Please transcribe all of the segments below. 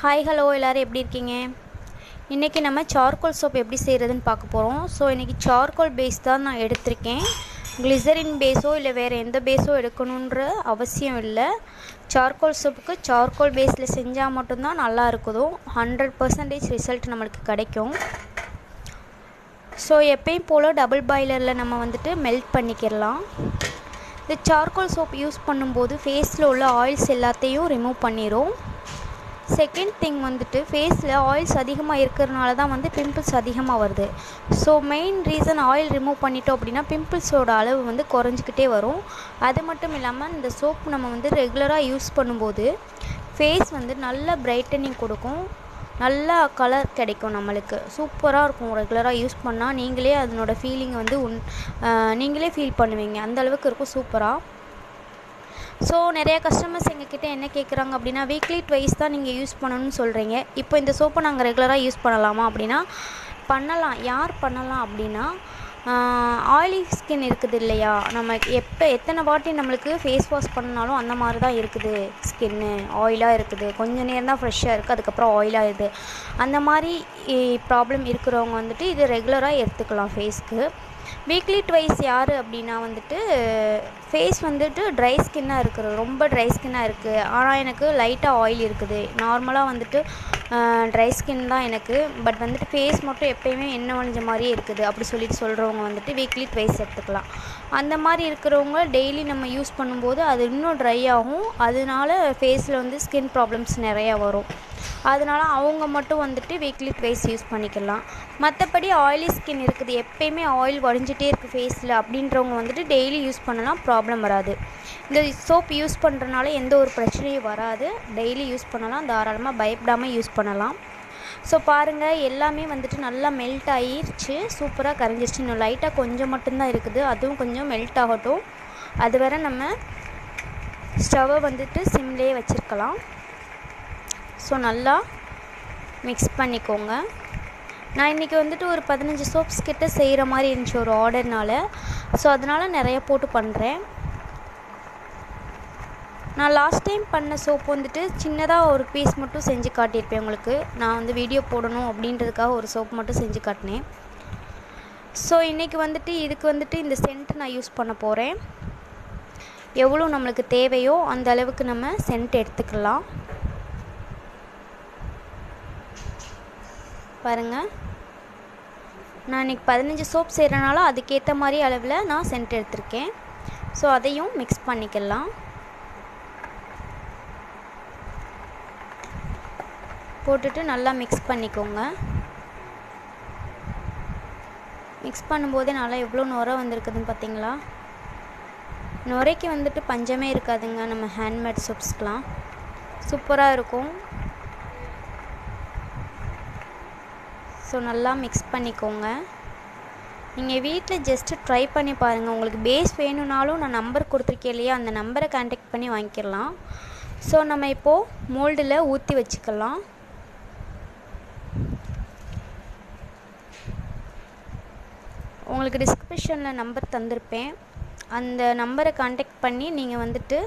Hi hello எல்லோரும் எப்படி இருக்கீங்க? இன்றைக்கி நம்ம சார்கோல் சோப் எப்படி செய்கிறதுன்னு பார்க்க போகிறோம் ஸோ இன்றைக்கி சார்கோல் பேஸ் தான் நான் எடுத்திருக்கேன். கிளிசரின் பேஸோ இல்லை வேறு எந்த பேஸோ எடுக்கணுன்ற அவசியம் இல்லை. சார்கோல் சோப்புக்கு சார்கோல் பேஸில் செஞ்சால் மட்டும்தான் நல்லா இருக்குதோ? ஹண்ட்ரட் பர்சன்டேஜ் ரிசல்ட் நம்மளுக்கு கிடைக்கும். ஸோ எப்பயும் போல் டபுள் பாய்லரில் நம்ம வந்துட்டு மெல்ட் பண்ணிக்கிடலாம். இந்த சார்கோல் சோப் யூஸ் பண்ணும்போது ஃபேஸில் உள்ள ஆயில்ஸ் எல்லாத்தையும் ரிமூவ் பண்ணிடும் செகண்ட் திங் வந்துட்டு ஃபேஸில் ஆயில்ஸ் அதிகமாக இருக்கிறனால தான் வந்து பிம்பிள்ஸ் அதிகமாக வருது. So main reason oil remove பண்ணிட்டோம் அப்படின்னா பிம்பிள்ஸோட அளவு வந்து குறைஞ்சிக்கிட்டே வரும். அது மட்டும் இல்லாமல் இந்த சோப் நம்ம வந்து ரெகுலராக யூஸ் பண்ணும்போது ஃபேஸ் வந்து நல்ல பிரைட்டனிங் கொடுக்கும். நல்ல கலர் கிடைக்கும் நம்மளுக்கு. சூப்பராக இருக்கும் ரெகுலராக யூஸ் பண்ணால் நீங்களே அதனோட ஃபீலிங் வந்து உன் நீங்களே ஃபீல் பண்ணுவீங்க. அந்த அளவுக்கு இருக்கும் சூப்பராக ஸோ நிறைய கஸ்டமர்ஸ் எங்ககிட்ட என்ன கேட்குறாங்க அப்படின்னா வீக்லி ட்வைஸ் தான் நீங்கள் யூஸ் பண்ணணும்னு சொல்கிறீங்க இப்போ இந்த சோப்பை நாங்கள் ரெகுலராக யூஸ் பண்ணலாமா அப்படின்னா பண்ணலாம். யார் பண்ணலாம் அப்படின்னா ஆயிலி ஸ்கின் இருக்குது இல்லையா? நம்ம எப்போ எத்தனை வாட்டி நம்மளுக்கு ஃபேஸ் வாஷ் பண்ணாலும் அந்த மாதிரி தான் இருக்குது ஸ்கின்னு ஆயிலாக இருக்குது. கொஞ்சம் நேரம் தான் ஃப்ரெஷ்ஷாக இருக்குது அதுக்கப்புறம் ஆயிலாக இருக்குது அந்த மாதிரி ப்ராப்ளம் இருக்கிறவங்க வந்துட்டு இது ரெகுலராக எடுத்துக்கலாம் ஃபேஸ்க்கு வீக்லி ட்வைஸ் யார் அப்படின்னா வந்துட்டு ஃபேஸ் வந்துட்டு ட்ரை ஸ்கின்னாக இருக்குது. ரொம்ப ட்ரை ஸ்கின்னாக இருக்குது ஆனால் எனக்கு லைட்டாக ஆயில் இருக்குது. நார்மலாக வந்துட்டு ட்ரை ஸ்கின் தான் எனக்கு. பட் வந்துட்டு ஃபேஸ் மட்டும் எப்போயுமே எண்ணெய் ஒழிஞ்ச மாதிரியே இருக்குது. அப்படி சொல்லிட்டு சொல்கிறவங்க வந்துட்டு வீக்லி ட்வைஸ் எடுத்துக்கலாம். அந்த மாதிரி இருக்கிறவங்க டெய்லி நம்ம யூஸ் பண்ணும்போது அது இன்னும் ட்ரை ஆகும். அதனால ஃபேஸில் வந்து ஸ்கின் ப்ராப்ளம்ஸ் நிறையா வரும். அதனால் அவங்க மட்டும் வந்துட்டு வீக்லி ட்வைஸ் யூஸ் பண்ணிக்கலாம். மற்றபடி ஆயிலி ஸ்கின் இருக்குது. எப்பயுமே ஆயில் உடஞ்சிட்டே இருக்குது ஃபேஸில் அப்படின்றவங்க வந்துட்டு டெய்லி யூஸ் பண்ணலாம். ப்ராப்ளம் வராது. இந்த சோப் யூஸ் பண்ணுறனால எந்த ஒரு பிரச்சனையும் வராது. டெய்லி யூஸ் பண்ணலாம். தாராளமாக பயப்படாமல் யூஸ் பண்ணலாம். ஸோ பாருங்கள் எல்லாமே வந்துட்டு நல்லா மெல்ட் ஆகிருச்சு சூப்பராக கரைஞ்சிருச்சு. இன்னும் லைட்டாக கொஞ்சம் மட்டும்தான் இருக்குது. அதுவும் கொஞ்சம் மெல்ட் ஆகட்டும். அது வரை நம்ம ஸ்டவ்வை வந்துட்டு சிம்லேயே வச்சுருக்கலாம். ஸோ நல்லா மிக்ஸ் பண்ணிக்கோங்க. நான் இன்றைக்கி வந்துட்டு ஒரு பதினஞ்சு சோப்ஸ் கிட்ட செய்கிற மாதிரி இருந்துச்சு ஒரு ஆர்டர்னால் ஸோ அதனால் நிறைய போட்டு பண்ணுறேன் நான் லாஸ்ட் டைம் பண்ண சோப் வந்துட்டு சின்னதாக ஒரு பீஸ் மட்டும் செஞ்சு காட்டியிருப்பேன் உங்களுக்கு. நான் வந்து வீடியோ போடணும் அப்படின்றதுக்காக ஒரு சோப் மட்டும் செஞ்சு காட்டினேன். ஸோ இன்றைக்கி வந்துட்டு இதுக்கு வந்துட்டு இந்த சென்ட் நான் யூஸ் பண்ண போகிறேன் எவ்வளோ நம்மளுக்கு தேவையோ அந்த அளவுக்கு நம்ம சென்ட் எடுத்துக்கலாம். பாருங்கள் நான் இன்றைக்கி பதினஞ்சு சோப் செய்கிறனால அதுக்கேற்ற மாதிரி அளவில் நான் சென்ட் எடுத்திருக்கேன். ஸோ அதையும் மிக்ஸ் பண்ணிக்கலாம். போட்டுட்டு நல்லா மிக்ஸ் பண்ணிக்கோங்க. மிக்ஸ் பண்ணும்போதே நல்லா எவ்வளோ நுர வந்திருக்குதுன்னு பார்த்தீங்களா நுரைக்கு வந்துட்டு பஞ்சமே இருக்காதுங்க. நம்ம ஹேண்ட்மேட் சோப்ஸ்க்கெலாம் சூப்பராக இருக்கும். ஸோ நல்லா மிக்ஸ் பண்ணிக்கோங்க. நீங்கள் வீட்டில் ஜஸ்ட்டு ட்ரை பண்ணி பாருங்கள் உங்களுக்கு பேஸ் வேணும்னாலும் நான் நம்பர் கொடுத்துருக்கேன் இல்லையா? அந்த நம்பரை கான்டாக்ட் பண்ணி வாங்கிக்கலாம். ஸோ நம்ம இப்போது மோல்டில் ஊற்றி வச்சுக்கலாம். உங்களுக்கு டிஸ்கிரிப்ஷனில் நம்பர் தந்திருப்பேன். அந்த நம்பரை கான்டாக்ட் பண்ணி நீங்கள் வந்துட்டு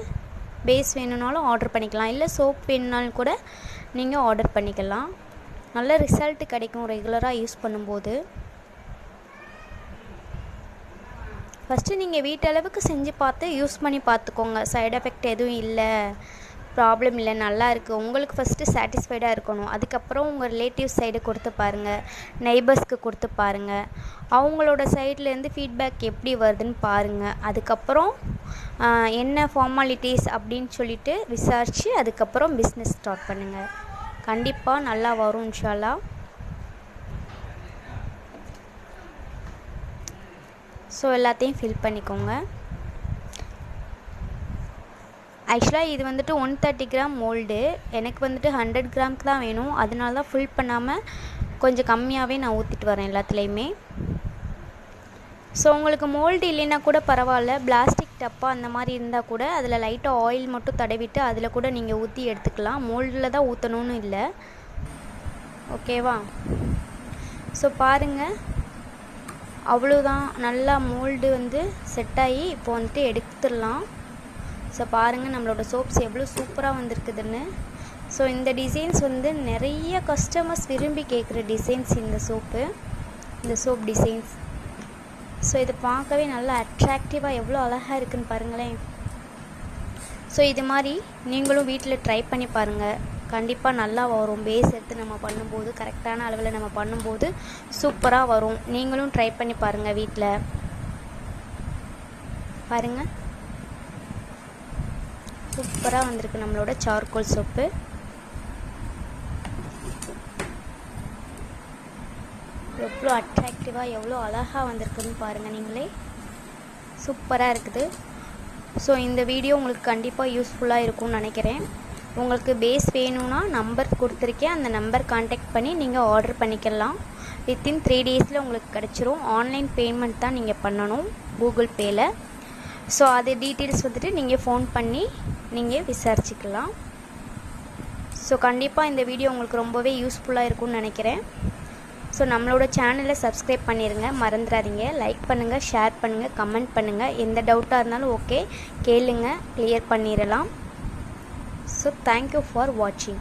பேஸ் வேணும்னாலும் ஆர்டர் பண்ணிக்கலாம். இல்லை சோப் வேணும்னாலும் கூட நீங்கள் ஆர்டர் பண்ணிக்கலாம். நல்ல ரிசல்ட் கிடைக்கும் ரெகுலராக யூஸ் பண்ணும்போது. ஃபஸ்ட்டு நீங்கள் வீட்டளவுக்கு செஞ்சு பார்த்து யூஸ் பண்ணி பார்த்துக்கோங்க. சைட் எஃபெக்ட் எதுவும் இல்லை. ப்ராப்ளம் இல்லை. நல்லா இருக்குது உங்களுக்கு ஃபஸ்ட்டு சாட்டிஸ்ஃபைடாக இருக்கணும். அதுக்கப்புறம் உங்கள் ரிலேட்டிவ் சைடு கொடுத்து பாருங்கள் நெய்பர்ஸ்க்கு கொடுத்து பாருங்கள் அவங்களோட சைட்லேருந்து ஃபீட்பேக் எப்படி வருதுன்னு பாருங்கள் அதுக்கப்புறம் என்ன ஃபார்மாலிட்டிஸ் அப்படின்னு சொல்லிட்டு விசாரித்து அதுக்கப்புறம் பிஸ்னஸ் ஸ்டார்ட் பண்ணுங்கள் கண்டிப்பாக நல்லா வரும் இன்ஷால்லா. ஸோ எல்லாத்தையும் ஃபில் பண்ணிக்கோங்க. ஆக்சுவலாக இது வந்துட்டு ஒன் தேர்ட்டி கிராம் மோல்டு எனக்கு வந்துட்டு ஹண்ட்ரட் கிராம்க்கு தான் வேணும். அதனால தான் ஃபில் பண்ணாமல் கொஞ்சம் கம்மியாகவே நான் ஊற்றிட்டு வரேன் எல்லாத்துலேயுமே. ஸோ உங்களுக்கு மோல்டு இல்லைன்னா கூட பரவாயில்ல. பிளாஸ்டிக் டப்பா அந்த மாதிரி இருந்தால் கூட அதில் லைட்டாக ஆயில் மட்டும் தடவிட்டு அதில் கூட நீங்கள் ஊற்றி எடுத்துக்கலாம். மோல்டில் தான் ஊற்றணும்னு இல்லை. ஓகேவா ஸோ பாருங்கள் அவ்வளோதான் நல்லா மோல்டு வந்து செட் ஆகி இப்போ வந்துட்டு எடுத்துடலாம். ஸோ பாருங்கள் நம்மளோட சோப்ஸ் எவ்வளோ சூப்பராக வந்திருக்குதுன்னு. ஸோ இந்த டிசைன்ஸ் வந்து நிறைய கஸ்டமர்ஸ் விரும்பி கேட்குற டிசைன்ஸ் இந்த சோப்பு இந்த சோப் டிசைன்ஸ் ஸோ இது பார்க்கவே நல்லா அட்ராக்டிவாக எவ்வளோ அழகாக இருக்குன்னு பாருங்களேன். ஸோ இது மாதிரி நீங்களும் வீட்டில் ட்ரை பண்ணி பாருங்கள் கண்டிப்பாக நல்லா வரும். பேஸ் எடுத்து நம்ம பண்ணும்போது கரெக்டான அளவில் நம்ம பண்ணும்போது சூப்பராக வரும். நீங்களும் ட்ரை பண்ணி பாருங்கள் வீட்டில் பாருங்கள் சூப்பராக வந்திருக்கு நம்மளோட சார்கோல் சோப்பு எவ்வளோ அட்ராக்டிவாக எவ்வளோ அழகாக வந்திருக்குன்னு பாருங்கள் நீங்களே. சூப்பராக இருக்குது. ஸோ இந்த வீடியோ உங்களுக்கு கண்டிப்பாக யூஸ்ஃபுல்லாக இருக்கும்னு நினைக்கிறேன். உங்களுக்கு பேஸ் வேணும்னா நம்பர் கொடுத்துருக்கேன். அந்த நம்பர் காண்டாக்ட் பண்ணி நீங்கள் ஆர்டர் பண்ணிக்கலாம். வித்தின் த்ரீ டேஸில் உங்களுக்கு கிடச்சிரும். ஆன்லைன் பேமெண்ட் தான் நீங்கள் பண்ணணும் கூகுள் பேயில் ஸோ அது டீட்டெயில்ஸ் வந்துட்டு நீங்கள் ஃபோன் பண்ணி நீங்கள் விசாரிச்சுக்கலாம். ஸோ கண்டிப்பாக இந்த வீடியோ உங்களுக்கு ரொம்பவே யூஸ்ஃபுல்லாக இருக்கும்னு நினைக்கிறேன். ஸோ நம்மளோட சேனலை சப்ஸ்கிரைப் பண்ணிடுங்க மறந்துடாதீங்க. லைக் பண்ணுங்கள் ஷேர் பண்ணுங்கள் கமெண்ட் பண்ணுங்கள் எந்த டவுட்டாக இருந்தாலும் ஓகே கேளுங்க கிளியர் பண்ணிடலாம் ஸோ தேங்க்யூ ஃபார் வாட்சிங்